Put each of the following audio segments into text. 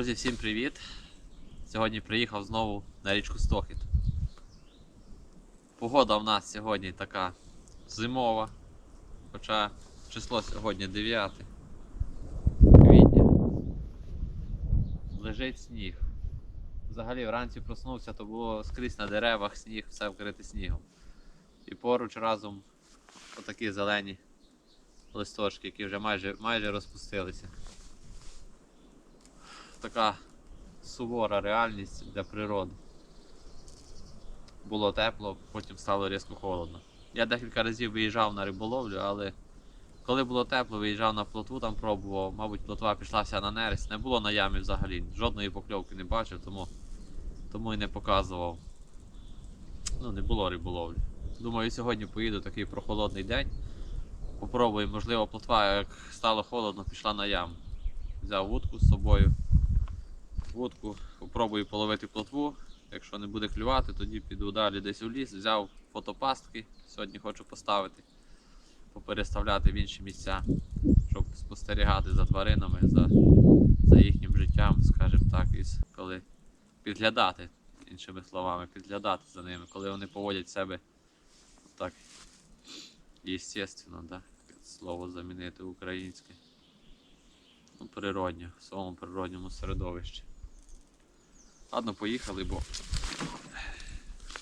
Друзі, всім привіт! Сьогодні приїхав знову на річку Стохід. Погода в нас сьогодні така зимова, хоча число сьогодні 9 квітня. Лежить сніг. Взагалі вранці проснувся, то було скрізь на деревах сніг, все вкрите снігом. І поруч разом отакі зелені листочки, які вже майже, майже розпустилися така сувора реальність для природи. Було тепло, потім стало різко холодно. Я декілька разів виїжджав на риболовлю, але коли було тепло, виїжджав на плотву, там пробував, мабуть, плотва пішла вся на нерест. Не було на ямі взагалі. Жодної покльовки не бачив, тому, тому і не показував. Ну, не було риболовлі. Думаю, сьогодні поїду такий прохолодний день. Попробую, можливо, плотва, як стало холодно, пішла на яму. Взяв вудку з собою вудку, попробую половити плотву. Якщо не буде клювати, тоді піду далі десь у ліс. Взяв фотопастки. Сьогодні хочу поставити, попереставляти в інші місця, щоб спостерігати за тваринами, за, за їхнім життям, скажімо так, і коли підглядати, іншими словами, підглядати за ними, коли вони поводять себе так естественно, да? слово замінити українське. Ну, природньо, в своєму природньому середовищі. Ладно, поїхали, бо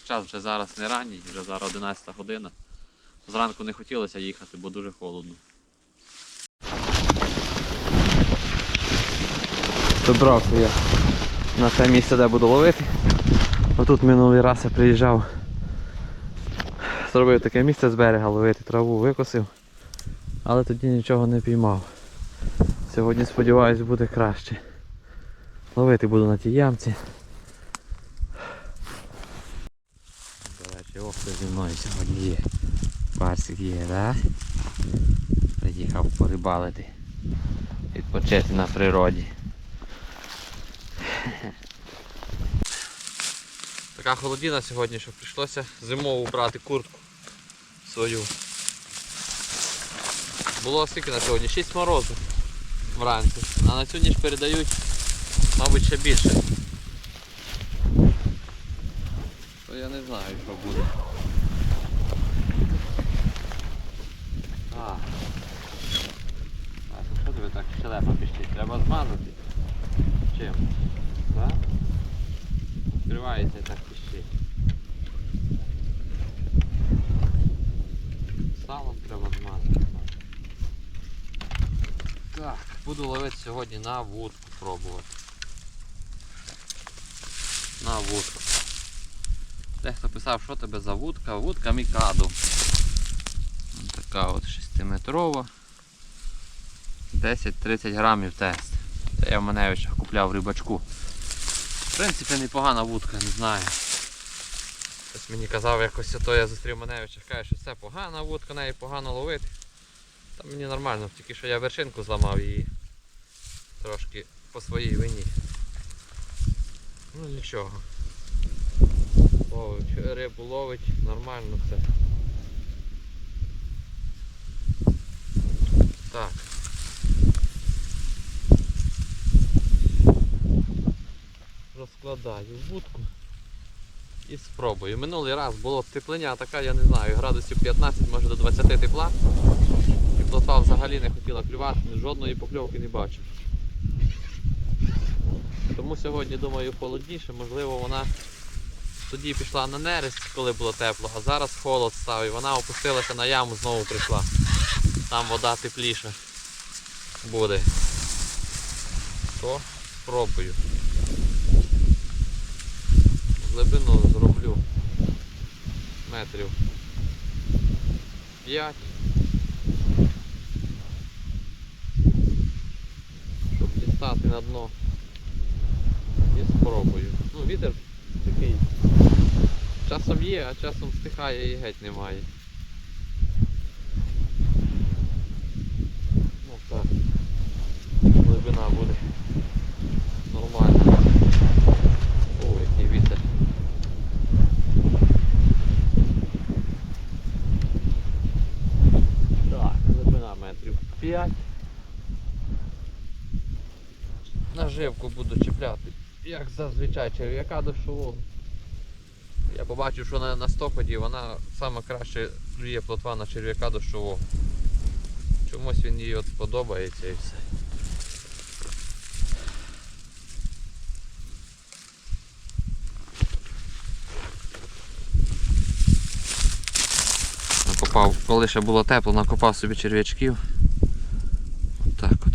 час вже зараз не ранній, вже зараз 11 година. Зранку не хотілося їхати, бо дуже холодно. Добрався я на те місце, де буду ловити. Отут минулий раз я приїжджав. Зробив таке місце з берега ловити, траву викосив, але тоді нічого не піймав. Сьогодні сподіваюсь буде краще. Ловити буду на тій ямці. До речі, ох, хто зі мною сьогодні є. Барсик є, да? Приїхав порибалити. Відпочити на природі. Така холодина сьогодні, що прийшлося зимову брати куртку свою. Було скільки на сьогодні? 6 морозу вранці. А на цю ніч передають, мабуть, ще більше. То я не знаю, що буде. А. А що тебе так щелепа піщить? Треба змазати. Чим? Так? Відкривається так піщить. Салом треба змазати. Так, буду ловити сьогодні на вудку пробувати. На вудку. Дехто писав, що тебе за вудка. Вудка Мікаду. Така от 6-метрова. 10-30 грамів тест. Це я в Маневичах купляв рибачку. В принципі, непогана вудка, не знаю. Хтось мені казав якось, то я зустрів Маневича, каже, що це погана вудка, неї погано ловити. Та мені нормально, тільки що я вершинку зламав її трошки по своїй вині. Ну нічого. Ловить, рибу ловить, нормально все. Так. Розкладаю будку і спробую. Минулий раз було теплиня така, я не знаю, градусів 15, може до 20 тепла. І плотва взагалі не хотіла клювати, жодної покльовки не бачив. Тому сьогодні, думаю, холодніше, можливо, вона тоді пішла на нерест, коли було тепло, а зараз холод став і вона опустилася на яму, знову прийшла. Там вода тепліша буде. То спробую. Глибину зроблю метрів 5. Щоб дістати на дно. І спробую. Ну, вітер такий. Часом є, а часом стихає і геть немає. Ну так. Глибина буде нормальна. О, який вітер. Так, глибина метрів 5. наживку буду чіпляти, як зазвичай черв'яка дощового. Я побачив, що на, на стоході вона саме краще клює плотва на черв'яка дощового. Чомусь він їй от сподобається і все. Накопав, коли ще було тепло, накопав собі черв'ячків. Отак от.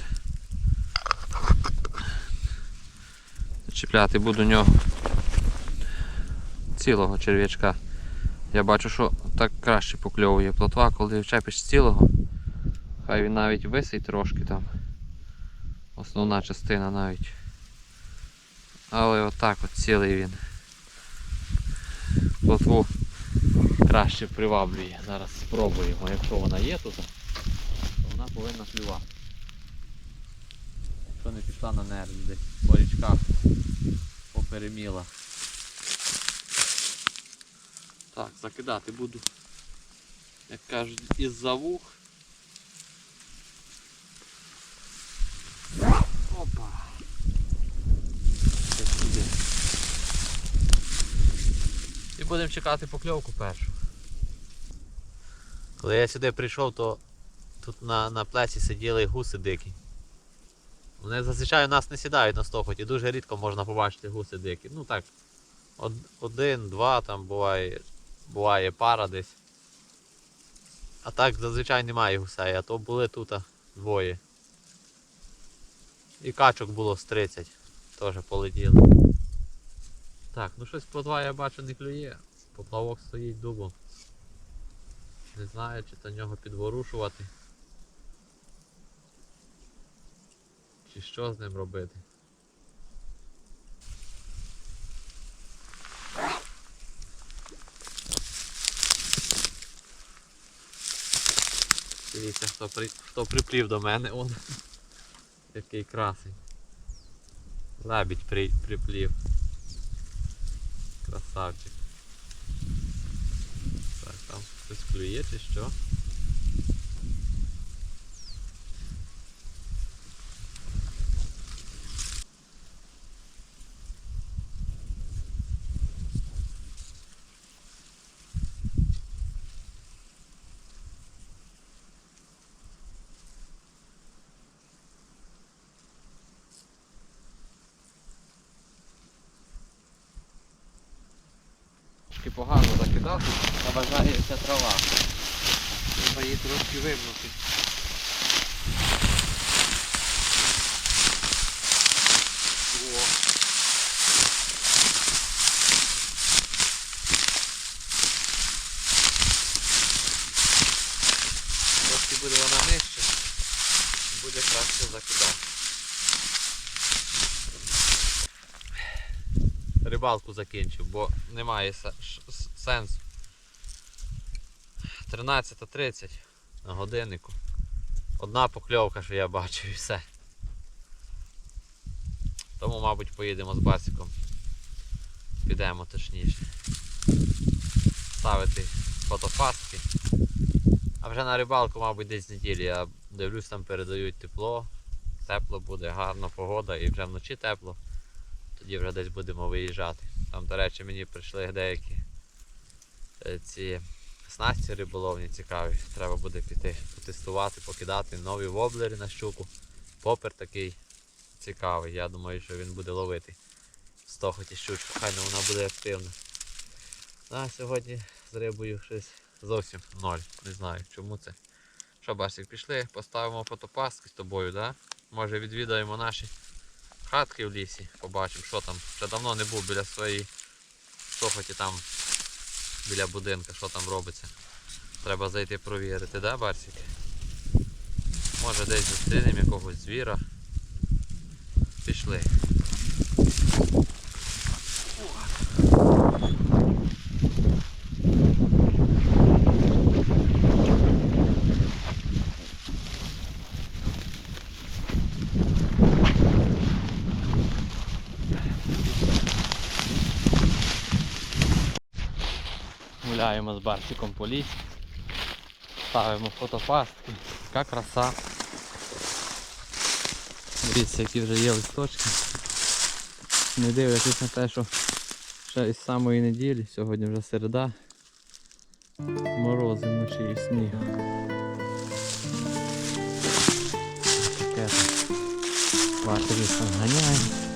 Чіпляти буду нього цілого черв'ячка. Я бачу, що так краще покльовує плотва, коли вчепиш цілого. Хай він навіть висить трошки там. Основна частина навіть. Але отак от цілий він. Плотву краще приваблює. Зараз спробуємо. Якщо вона є тут, то вона повинна клювати. Якщо не пішла на нерви десь по річках попереміла. Так, закидати буду, як кажуть, із-за вух. Опа. І будемо чекати покльовку першу. Коли я сюди прийшов, то тут на, на плесі сиділи гуси дикі. Вони зазвичай у нас не сідають на стохоті, дуже рідко можна побачити гуси дикі. Ну так, од- один, два там буває, буває пара десь. А так зазвичай немає гусей, а то були тут двоє. І качок було з 30, теж полетіли. Так, ну щось по два я бачу не клює. Поплавок стоїть дубом. Не знаю, чи до нього підворушувати. Чи що з ним робити. Дивіться, хто, при... хто приплів до мене, он. Який красень. Лебідь при... приплів. Красавчик. Так, там хтось клює чи що? Погано закидати, заважається трава. Треба її трошки вимнути. Трошки буде вона нижче, буде краще закидати. рибалку закінчив, бо немає сенсу. 13.30 на годиннику. Одна покльовка, що я бачу і все. Тому, мабуть, поїдемо з басиком. Підемо точніше. Ставити фотопастки. А вже на рибалку, мабуть, десь неділі. Я дивлюсь, там передають тепло, тепло буде, гарна погода і вже вночі тепло тоді вже десь будемо виїжджати. Там, до речі, мені прийшли деякі ці снасті риболовні цікаві. Треба буде піти потестувати, покидати нові воблери на щуку. Попер такий цікавий. Я думаю, що він буде ловити з тохоті щучку. Хай ну, вона буде активна. А сьогодні з рибою щось зовсім ноль. Не знаю чому це. Що, Барсик, пішли, поставимо фотопастки з тобою, да? Може відвідаємо наші хатки в лісі, побачимо, що там. Вже давно не був біля своєї сохоті там біля будинка, що там робиться. Треба зайти провірити, да, Барсик? Може десь зустрінемо якогось звіра. Пішли. Гуляємо з Барсиком по лісі. Ставимо фотопастки. Яка краса. Дивіться, які вже є листочки. Не дивлячись на те, що ще із самої неділі, сьогодні вже середа. Морози вночі і сніг. Таке. Бачите, там ганяємо.